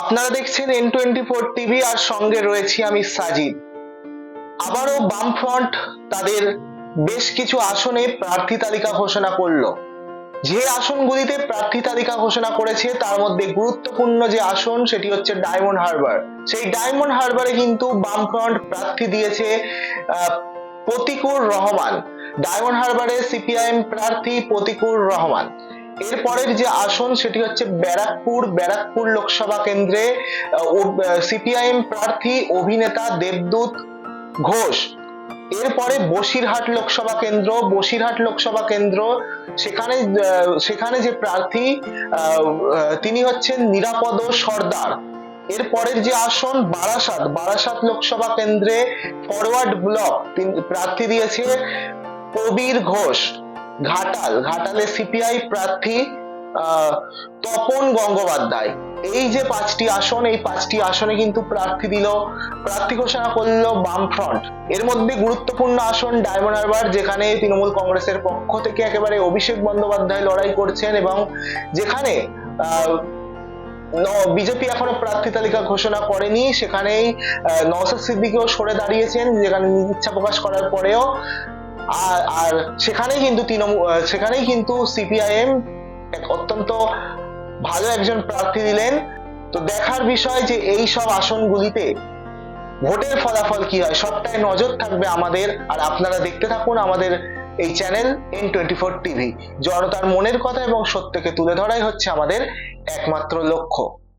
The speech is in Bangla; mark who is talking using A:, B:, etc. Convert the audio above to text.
A: আপনারা দেখছেন এন টোয়েন্টি ফোর টিভি আর সঙ্গে রয়েছি আমি সাজিদ। আবারও বামফ্রন্ট তাদের বেশ কিছু আসনে প্রার্থী তালিকা ঘোষণা করল। যে আসনগুলিতে প্রার্থী তালিকা ঘোষণা করেছে, তার মধ্যে গুরুত্বপূর্ণ যে আসন সেটি হচ্ছে ডায়মন্ড হারবার সেই ডায়মন্ড হারবারে কিন্তু বামফ্রন্ট প্রার্থী দিয়েছে প্রতিকুর রহমান। ডায়মন্ড হারবারে সিপিআইএম প্রার্থী প্রতিকুর রহমান। এরপরের যে আসন সেটি হচ্ছে ব্যারাকপুর ব্যারাকপুর লোকসভা কেন্দ্রে সিপিআইএম প্রার্থী অভিনেতা দেবদূত ঘোষ। এরপরে বসিরহাট লোকসভা কেন্দ্র, বসিরহাট লোকসভা কেন্দ্র, সেখানে সেখানে যে প্রার্থী তিনি হচ্ছেন নিরাপদ সর্দার। এরপরের যে আসন, বারাসাত বারাসাত লোকসভা কেন্দ্রে ফরওয়ার্ড ব্লক প্রার্থী দিয়েছে কবির ঘোষ। ঘাটাল। ঘাটালে সিপিআই প্রার্থী তপন গঙ্গোপাধ্যায়। এই যে পাঁচটি আসন এই পাঁচটি আসনে কিন্তু প্রার্থী দিল প্রার্থী ঘোষণা করল বামফ্রন্ট। এর মধ্যে গুরুত্বপূর্ণ আসন ডায়মন্ড হারবার যেখানে তৃণমূল কংগ্রেসের পক্ষ থেকে একেবারে অভিষেক বন্দ্যোপাধ্যায় লড়াই করছেন এবং যেখানে বিজেপি এখনও প্রার্থী তালিকা ঘোষণা করেনি সেখানেই আহ, নওশাদ সিদ্দিকিও সরে দাঁড়িয়েছেন যেখানে ইচ্ছা প্রকাশ করার পরেও আর আর সেখানেই কিন্তু তৃণমূল সেখানেই কিন্তু সিপিআইএম অত্যন্ত ভালো একজন প্রার্থী দিলেন। তো দেখার বিষয় যে এই সব আসনগুলিতে ভোটের ফলাফল কি হয়, সবটাই নজর থাকবে আমাদের। আর আপনারা দেখতে থাকুন আমাদের এই channel N twenty four TV জনতার মনের কথা এবং সত্যকে তুলে ধরাই হচ্ছে আমাদের একমাত্র লক্ষ্য।